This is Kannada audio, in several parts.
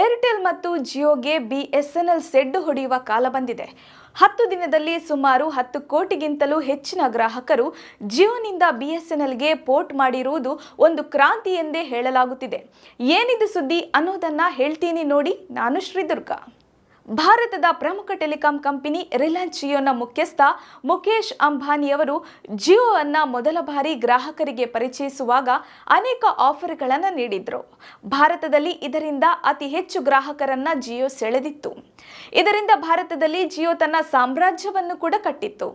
ಏರ್ಟೆಲ್ ಮತ್ತು ಜಿಯೋಗೆ ಬಿಎಸ್ಎನ್ಎಲ್ ಸೆಡ್ಡು ಹೊಡೆಯುವ ಕಾಲ ಬಂದಿದೆ. ಹತ್ತು ದಿನದಲ್ಲಿ ಸುಮಾರು ಹತ್ತು ಕೋಟಿಗಿಂತಲೂ ಹೆಚ್ಚಿನ ಗ್ರಾಹಕರು ಜಿಯೋನಿಂದ ಬಿಎಸ್ಎನ್ಎಲ್ಗೆ ಪೋರ್ಟ್ ಮಾಡಿರುವುದು ಒಂದು ಕ್ರಾಂತಿ ಎಂದೇ ಹೇಳಲಾಗುತ್ತಿದೆ. ಏನಿದು ಸುದ್ದಿ ಅನ್ನೋದನ್ನ ಹೇಳ್ತೀನಿ ನೋಡಿ. ನಾನು ಶ್ರೀದುರ್ಗಾ. ಭಾರತದ ಪ್ರಮುಖ ಟೆಲಿಕಾಂ ಕಂಪನಿ ರಿಲಯನ್ಸ್ ಜಿಯೋನ ಮುಖ್ಯಸ್ಥ ಮುಖೇಶ್ ಅಂಬಾನಿಯವರು ಜಿಯೋ ಅನ್ನ ಮೊದಲ ಬಾರಿ ಗ್ರಾಹಕರಿಗೆ ಪರಿಚಯಿಸುವಾಗ ಅನೇಕ ಆಫರ್ಗಳನ್ನು ನೀಡಿದ್ರು. ಭಾರತದಲ್ಲಿ ಇದರಿಂದ ಅತಿ ಹೆಚ್ಚು ಗ್ರಾಹಕರನ್ನ ಜಿಯೋ ಸೆಳೆದಿತ್ತು. ಇದರಿಂದ ಭಾರತದಲ್ಲಿ ಜಿಯೋ ತನ್ನ ಸಾಮ್ರಾಜ್ಯವನ್ನು ಕೂಡ ಕಟ್ಟಿತ್ತು.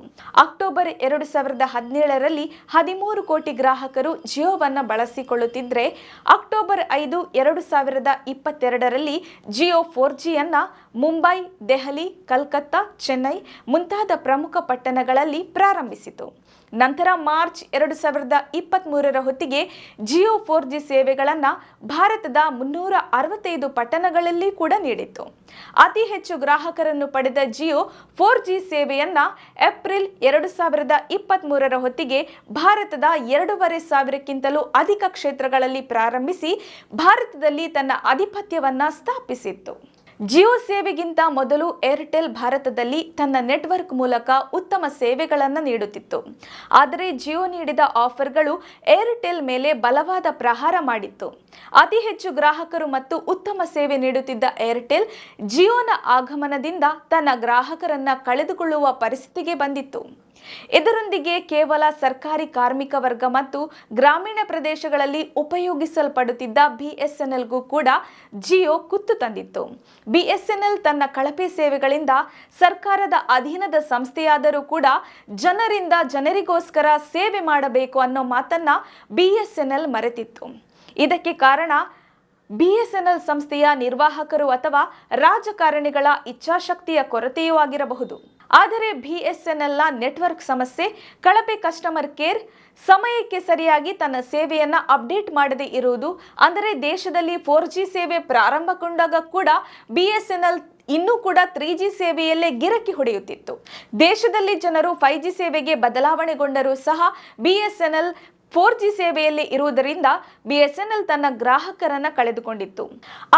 ಅಕ್ಟೋಬರ್ ಎರಡು ಸಾವಿರದ ಹದಿನೇಳರಲ್ಲಿ ಹದಿಮೂರು ಕೋಟಿ ಗ್ರಾಹಕರು ಜಿಯೋವನ್ನು ಬಳಸಿಕೊಳ್ಳುತ್ತಿದ್ದರೆ ಅಕ್ಟೋಬರ್ ಐದು ಎರಡು ಸಾವಿರದ ಇಪ್ಪತ್ತೆರಡರಲ್ಲಿ ಜಿಯೋ ಫೋರ್ ಜಿಯನ್ನ ಮುಂಬೈ, ದೆಹಲಿ, ಕಲ್ಕತ್ತಾ, ಚೆನ್ನೈ ಮುಂತಾದ ಪ್ರಮುಖ ಪಟ್ಟಣಗಳಲ್ಲಿ ಪ್ರಾರಂಭಿಸಿತು. ನಂತರ ಮಾರ್ಚ್ ಎರಡು ಸಾವಿರದ ಇಪ್ಪತ್ತ್ಮೂರರ ಹೊತ್ತಿಗೆ ಜಿಯೋ ಫೋರ್ ಜಿ ಸೇವೆಗಳನ್ನು ಭಾರತದ ಮುನ್ನೂರ ಅರವತ್ತೈದು ಪಟ್ಟಣಗಳಲ್ಲಿ ಕೂಡ ನೀಡಿತ್ತು. ಅತಿ ಹೆಚ್ಚು ಗ್ರಾಹಕರನ್ನು ಪಡೆದ ಜಿಯೋ ಫೋರ್ ಜಿ ಸೇವೆಯನ್ನು ಏಪ್ರಿಲ್ ಎರಡು ಸಾವಿರದ ಇಪ್ಪತ್ತ್ಮೂರರ ಹೊತ್ತಿಗೆ ಭಾರತದ ಎರಡೂವರೆ ಸಾವಿರಕ್ಕಿಂತಲೂ ಅಧಿಕ ಕ್ಷೇತ್ರಗಳಲ್ಲಿ ಪ್ರಾರಂಭಿಸಿ ಭಾರತದಲ್ಲಿ ತನ್ನ ಆಧಿಪತ್ಯವನ್ನು ಸ್ಥಾಪಿಸಿತ್ತು. ಜಿಯೋ ಸೇವೆಗಿಂತ ಮೊದಲು ಏರ್ಟೆಲ್ ಭಾರತದಲ್ಲಿ ತನ್ನ ನೆಟ್ವರ್ಕ್ ಮೂಲಕ ಉತ್ತಮ ಸೇವೆಗಳನ್ನು ನೀಡುತ್ತಿತ್ತು. ಆದರೆ ಜಿಯೋ ನೀಡಿದ ಆಫರ್ಗಳು ಏರ್ಟೆಲ್ ಮೇಲೆ ಬಲವಾದ ಪ್ರಹಾರ ಮಾಡಿತ್ತು. ಅತಿ ಹೆಚ್ಚು ಗ್ರಾಹಕರು ಮತ್ತು ಉತ್ತಮ ಸೇವೆ ನೀಡುತ್ತಿದ್ದ ಏರ್ಟೆಲ್ ಜಿಯೋನ ಆಗಮನದಿಂದ ತನ್ನ ಗ್ರಾಹಕರನ್ನ ಕಳೆದುಕೊಳ್ಳುವ ಪರಿಸ್ಥಿತಿಗೆ ಬಂದಿತ್ತು. ಇದರೊಂದಿಗೆ ಕೇವಲ ಸರ್ಕಾರಿ ಕಾರ್ಮಿಕ ವರ್ಗ ಮತ್ತು ಗ್ರಾಮೀಣ ಪ್ರದೇಶಗಳಲ್ಲಿ ಉಪಯೋಗಿಸಲ್ಪಡುತ್ತಿದ್ದ ಬಿಎಸ್ಎನ್ಎಲ್ಗೂ ಕೂಡ ಜಿಯೋ ಕುತ್ತು ತಂದಿತ್ತು. ಬಿಎಸ್ಎನ್ಎಲ್ ತನ್ನ ಕಳಪೆ ಸೇವೆಗಳಿಂದ ಸರ್ಕಾರದ ಅಧೀನದ ಸಂಸ್ಥೆಯಾದರೂ ಕೂಡ ಜನರಿಂದ ಜನರಿಗೋಸ್ಕರ ಸೇವೆ ಮಾಡಬೇಕು ಅನ್ನೋ ಮಾತನ್ನ ಬಿಎಸ್ಎನ್ಎಲ್ ಮರೆತಿತ್ತು. ಇದಕ್ಕೆ ಕಾರಣ ಬಿಎಸ್ಎನ್ಎಲ್ ಸಂಸ್ಥೆಯ ನಿರ್ವಾಹಕರು ಅಥವಾ ರಾಜಕಾರಣಿಗಳ ಇಚ್ಛಾಶಕ್ತಿಯ ಕೊರತೆಯೂ ಆಗಿರಬಹುದು. ಆದರೆ ಬಿಎಸ್ಎನ್ಎಲ್ನ ನೆಟ್ವರ್ಕ್ ಸಮಸ್ಯೆ, ಕಳಪೆ ಕಸ್ಟಮರ್ ಕೇರ್ ಸಮಯಕ್ಕೆ ಸರಿಯಾಗಿ ತನ್ನ ಸೇವೆಯನ್ನು ಅಪ್ಡೇಟ್ ಮಾಡದೇ ಇರುವುದು, ಅಂದರೆ ದೇಶದಲ್ಲಿ ಫೋರ್ ಜಿ ಸೇವೆ ಪ್ರಾರಂಭಗೊಂಡಾಗ ಕೂಡ ಬಿಎಸ್ಎನ್ಎಲ್ ಇನ್ನೂ ಕೂಡ ತ್ರೀ ಜಿ ಸೇವೆಯಲ್ಲೇ ಗಿರಕಿ ಹೊಡೆಯುತ್ತಿತ್ತು. ದೇಶದಲ್ಲಿ ಜನರು ಫೈವ್ ಜಿ ಸೇವೆಗೆ ಬದಲಾವಣೆಗೊಂಡರೂ ಸಹ ಬಿಎಸ್ಎನ್ಎಲ್ ಫೋರ್ ಜಿ ಸೇವೆಯಲ್ಲಿ ಇರುವುದರಿಂದ ಬಿಎಸ್ಎನ್ಎಲ್ ತನ್ನ ಗ್ರಾಹಕರನ್ನ ಕಳೆದುಕೊಂಡಿತ್ತು.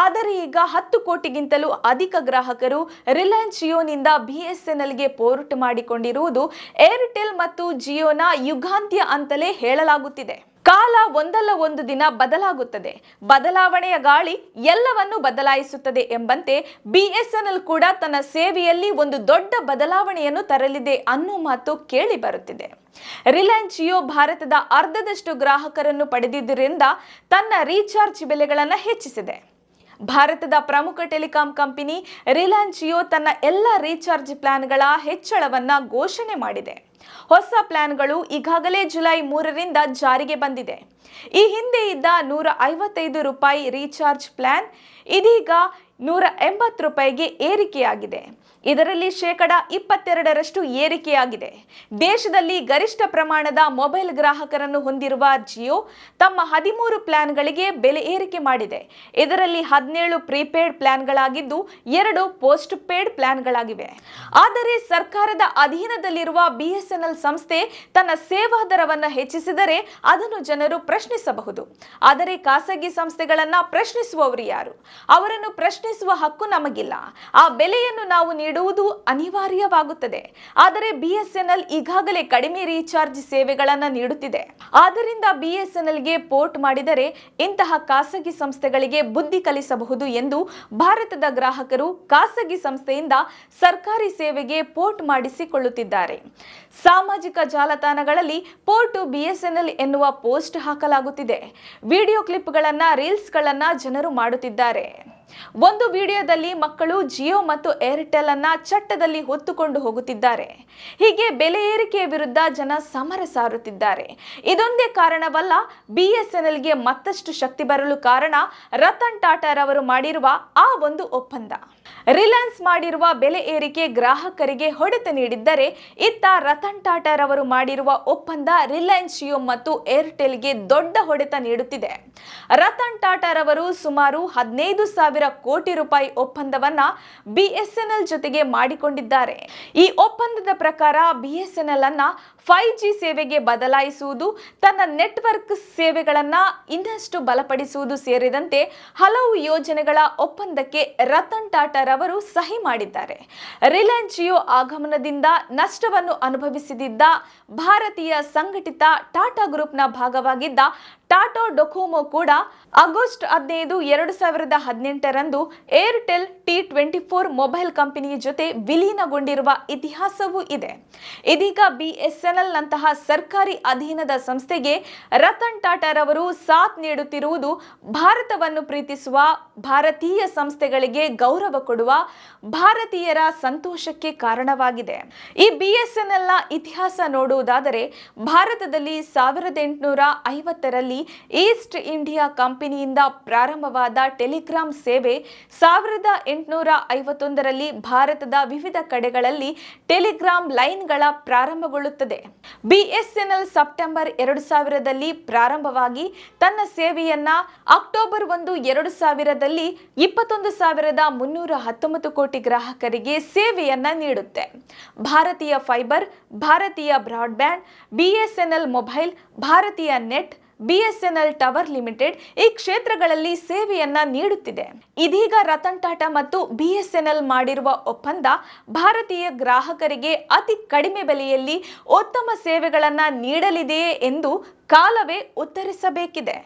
ಆದರೆ ಈಗ ಹತ್ತು ಕೋಟಿಗಿಂತಲೂ ಅಧಿಕ ಗ್ರಾಹಕರು ರಿಲಯನ್ಸ್ ಜಿಯೋನಿಂದ ಬಿಎಸ್ಎನ್ಎಲ್ಗೆ ಪೋರ್ಟ್ ಮಾಡಿಕೊಂಡಿರುವುದು ಏರ್ಟೆಲ್ ಮತ್ತು ಜಿಯೋನ ಯುಗಾಂತ್ಯ ಅಂತಲೇ ಹೇಳಲಾಗುತ್ತಿದೆ. ಕಾಲ ಒಂದಲ್ಲ ಒಂದು ದಿನ ಬದಲಾಗುತ್ತದೆ. ಬದಲಾವಣೆಯ ಗಾಳಿ ಎಲ್ಲವನ್ನು ಬದಲಾಯಿಸುತ್ತದೆ ಎಂಬಂತೆ ಬಿಎಸ್ಎನ್ಎಲ್ ಕೂಡ ತನ್ನ ಸೇವೆಯಲ್ಲಿ ಒಂದು ದೊಡ್ಡ ಬದಲಾವಣೆಯನ್ನು ತರಲಿದೆ ಅನ್ನೋ ಮಾತು ಕೇಳಿ ಬರುತ್ತಿದೆ. ರಿಲಯನ್ಸ್ ಜಿಯೋ ಭಾರತದ ಅರ್ಧದಷ್ಟು ಗ್ರಾಹಕರನ್ನು ಪಡೆದಿದ್ದರಿಂದ ತನ್ನ ರೀಚಾರ್ಜ್ ಬೆಲೆಗಳನ್ನು ಹೆಚ್ಚಿಸಿದೆ. ಭಾರತದ ಪ್ರಮುಖ ಟೆಲಿಕಾಂ ಕಂಪನಿ ರಿಲಯನ್ಸ್ ಜಿಯೋ ತನ್ನ ಎಲ್ಲ ರೀಚಾರ್ಜ್ ಪ್ಲಾನ್ಗಳ ಹೆಚ್ಚಳವನ್ನು ಘೋಷಣೆ ಮಾಡಿದೆ. ಹೊಸ ಪ್ಲಾನ್ಗಳು ಈಗಾಗಲೇ ಜುಲೈ ಮೂರರಿಂದ ಜಾರಿಗೆ ಬಂದಿದೆ. ಈ ಹಿಂದೆ ಇದ್ದ ನೂರ ಐವತ್ತೈದು ರೂಪಾಯಿ ರೀಚಾರ್ಜ್ ಪ್ಲಾನ್, ಇದೀಗ ನೂರ ಎಂಬತ್ತು ರೂಪಾಯಿಗೆ ಏರಿಕೆಯಾಗಿದೆ. ಇದರಲ್ಲಿ ಶೇಕಡ ಇಪ್ಪತ್ತೆರಡರಷ್ಟು ಏರಿಕೆಯಾಗಿದೆ. ದೇಶದಲ್ಲಿ ಗರಿಷ್ಠ ಪ್ರಮಾಣದ ಮೊಬೈಲ್ ಗ್ರಾಹಕರನ್ನು ಹೊಂದಿರುವ ಜಿಯೋ ತಮ್ಮ ಹದಿಮೂರು ಪ್ಲಾನ್ಗಳಿಗೆ ಬೆಲೆ ಏರಿಕೆ ಮಾಡಿದೆ. ಇದರಲ್ಲಿ ಹದಿನೇಳು ಪ್ರೀಪೇಡ್ ಪ್ಲಾನ್ಗಳಾಗಿದ್ದು, ಎರಡು ಪೋಸ್ಟ್ ಪೇಡ್ ಪ್ಲಾನ್ಗಳಾಗಿವೆ. ಆದರೆ ಸರ್ಕಾರದ ಅಧೀನದಲ್ಲಿರುವ ಬಿಎಸ್ಎನ್ಎಲ್ ಸಂಸ್ಥೆ ತನ್ನ ಸೇವಾ ದರವನ್ನು ಹೆಚ್ಚಿಸಿದರೆ ಅದನ್ನು ಜನರು ಪ್ರಶ್ನಿಸಬಹುದು. ಆದರೆ ಖಾಸಗಿ ಸಂಸ್ಥೆಗಳನ್ನ ಪ್ರಶ್ನಿಸುವವರು ಯಾರು? ಅವರನ್ನು ಪ್ರಶ್ನಿಸುವ ಹಕ್ಕು ನಮಗಿಲ್ಲ. ಆ ಬೆಲೆಯನ್ನು ನಾವು ನೀಡುವುದು ಅನಿವಾರ್ಯವಾಗುತ್ತದೆ. ಆದರೆ ಬಿಎಸ್ಎನ್ಎಲ್ ಈಗಾಗಲೇ ಕಡಿಮೆ ರೀಚಾರ್ಜ್ ಸೇವೆಗಳನ್ನು ನೀಡುತ್ತಿದೆ. ಆದ್ದರಿಂದ ಬಿಎಸ್ಎನ್ಎಲ್ಗೆ ಪೋರ್ಟ್ ಮಾಡಿದರೆ ಇಂತಹ ಖಾಸಗಿ ಸಂಸ್ಥೆಗಳಿಗೆ ಬುದ್ಧಿ ಕಲಿಸಬಹುದು ಎಂದು ಭಾರತದ ಗ್ರಾಹಕರು ಖಾಸಗಿ ಸಂಸ್ಥೆಯಿಂದ ಸರ್ಕಾರಿ ಸೇವೆಗೆ ಪೋರ್ಟ್ ಮಾಡಿಸಿಕೊಳ್ಳುತ್ತಿದ್ದಾರೆ. ಸಾಮಾಜಿಕ ಜಾಲತಾಣಗಳಲ್ಲಿ ಪೋರ್ಟು ಬಿಎಸ್ಎನ್ಎಲ್ ಎನ್ನುವ ಪೋಸ್ಟ್ ಹಾಕಲಾಗುತ್ತಿದೆ. ವಿಡಿಯೋ ಕ್ಲಿಪ್ಗಳನ್ನು, ರೀಲ್ಸ್ಗಳನ್ನು ಜನರು ಮಾಡುತ್ತಿದ್ದಾರೆ. ಒಂದು ವಿಡಿಯೋದಲ್ಲಿ ಮಕ್ಕಳು ಜಿಯೋ ಮತ್ತು ಏರ್ಟೆಲ್ ಅನ್ನ ಚಟ್ಟದಲ್ಲಿ ಹೊತ್ತುಕೊಂಡು ಹೋಗುತ್ತಿದ್ದಾರೆ. ಹೀಗೆ ಬೆಲೆ ಏರಿಕೆಯ ವಿರುದ್ಧ ಜನ ಸಮರ ಸಾರುತ್ತಿದ್ದಾರೆ. ಇದೊಂದೇ ಕಾರಣವಲ್ಲ, ಬಿಎಸ್ಎನ್ಎಲ್ಗೆ ಮತ್ತಷ್ಟು ಶಕ್ತಿ ಬರಲು ಕಾರಣ ರತನ್ ಟಾಟಾರವರು ಮಾಡಿರುವ ಆ ಒಂದು ಒಪ್ಪಂದ. ರಿಲಯನ್ಸ್ ಮಾಡಿರುವ ಬೆಲೆ ಏರಿಕೆ ಗ್ರಾಹಕರಿಗೆ ಹೊಡೆತ ನೀಡಿದ್ದರೆ, ಇತ್ತ ರತನ್ ಟಾಟಾರವರು ಮಾಡಿರುವ ಒಪ್ಪಂದ ರಿಲಯನ್ಸ್ ಜಿಯೋ ಮತ್ತು ಏರ್ಟೆಲ್ಗೆ ದೊಡ್ಡ ಹೊಡೆತ ನೀಡುತ್ತಿದೆ. ರತನ್ ಟಾಟಾರವರು ಸುಮಾರು ಹದಿನೈದು ಸಾವಿರ ಸಾವಿರ ಕೋಟಿ ರೂಪಾಯಿ ಒಪ್ಪಂದವನ್ನ ಬಿಎಸ್ಎನ್ಎಲ್ ಜೊತೆಗೆ ಮಾಡಿಕೊಂಡಿದ್ದಾರೆ. ಈ ಒಪ್ಪಂದದ ಪ್ರಕಾರ ಬಿಎಸ್ಎನ್ಎಲ್ ಅನ್ನ ಫೈವ್ ಜಿ ಸೇವೆಗೆ ಬದಲಾಯಿಸುವುದು, ತನ್ನ ನೆಟ್ವರ್ಕ್ ಸೇವೆಗಳನ್ನ ಇನ್ನಷ್ಟು ಬಲಪಡಿಸುವುದು ಸೇರಿದಂತೆ ಹಲವು ಯೋಜನೆಗಳ ಒಪ್ಪಂದಕ್ಕೆ ರತನ್ ಟಾಟಾರವರು ಸಹಿ ಮಾಡಿದ್ದಾರೆ. ರಿಲಯನ್ಸ್ ಜಿಯೋ ಆಗಮನದಿಂದ ನಷ್ಟವನ್ನು ಅನುಭವಿಸಿದ್ದ ಭಾರತೀಯ ಸಂಘಟಿತ ಟಾಟಾ ಗ್ರೂಪ್ನ ಭಾಗವಾಗಿದ್ದ ಟಾಟಾ ಡೊಕೊಮೊ ಕೂಡ ಆಗಸ್ಟ್ ಹದಿನೈದು, ಎರಡು ಸಾವಿರದ ಹದಿನೆಂಟರಂದು Airtel T twenty four mobile ಕಂಪನಿಯ ಜೊತೆ ವಿಲೀನಗೊಂಡಿರುವ ಇತಿಹಾಸವೂ ಇದೆ. ಇದೀಗ ಬಿಎಸ್ಎನ್ಎಲ್ ನಂತಹ ಸರ್ಕಾರಿ ಅಧೀನದ ಸಂಸ್ಥೆಗೆ ರತನ್ ಟಾಟಾರವರು ಸಾಥ್ ನೀಡುತ್ತಿರುವುದು ಭಾರತವನ್ನು ಪ್ರೀತಿಸುವ ಭಾರತೀಯ ಸಂಸ್ಥೆಗಳಿಗೆ ಗೌರವ ಕೊಡುವ ಭಾರತೀಯರ ಸಂತೋಷಕ್ಕೆ ಕಾರಣವಾಗಿದೆ. ಈ ಬಿಎಸ್ಎನ್ಎಲ್ನ ಇತಿಹಾಸ ನೋಡುವುದಾದರೆ ಭಾರತದಲ್ಲಿ ಸಾವಿರದ ಎಂಟುನೂರ ಐವತ್ತರಲ್ಲಿ ಈಸ್ಟ್ ಇಂಡಿಯಾ ಕಂಪನಿಯಿಂದ ಪ್ರಾರಂಭವಾದ ಟೆಲಿಗ್ರಾಮ್ ಸೇವೆ ಸಾವಿರದ ಎಂಟುನೂರ ಐವತ್ತೊಂದರಲ್ಲಿ ಭಾರತದ ವಿವಿಧ ಕಡೆಗಳಲ್ಲಿ ಟೆಲಿಗ್ರಾಮ್ ಲೈನ್ಗಳ ಪ್ರಾರಂಭಗೊಳ್ಳುತ್ತದೆ. ಬಿಎಸ್ಎನ್ಎಲ್ ಸೆಪ್ಟೆಂಬರ್ ಎರಡು ಸಾವಿರದಲ್ಲಿ ಪ್ರಾರಂಭವಾಗಿ ತನ್ನ ಸೇವೆಯನ್ನ ಅಕ್ಟೋಬರ್ ಒಂದು ಎರಡು ಸಾವಿರದಲ್ಲಿ ಇಪ್ಪತ್ತೊಂದು ಸಾವಿರದ ಮುನ್ನೂರ ಹತ್ತೊಂಬತ್ತು ಕೋಟಿ ಗ್ರಾಹಕರಿಗೆ ಸೇವೆಯನ್ನ ನೀಡುತ್ತೆ. Bharatiya fiber, Bharatiya broadband, BSNL mobile, Bharatiya net BSNL tower limited ಈ ಕ್ಷೇತ್ರಗಳಲ್ಲಿ ಸೇವೆಯನ್ನ ನೀಡುತ್ತಿದೆ. ಇದೀಗ ರತನ್ ಟಾಟಾ ಮತ್ತು ಬಿಎಸ್ಎನ್ಎಲ್ ಮಾಡಿರುವ ಒಪ್ಪಂದ ಭಾರತೀಯ ಗ್ರಾಹಕರಿಗೆ ಅತಿ ಕಡಿಮೆ ಬೆಲೆಯಲ್ಲಿ ಉತ್ತಮ ಸೇವೆಗಳನ್ನು ನೀಡಲಿದೆಯೇ ಎಂದು ಕಾಲವೇ ಉತ್ತರಿಸಬೇಕಿದೆ.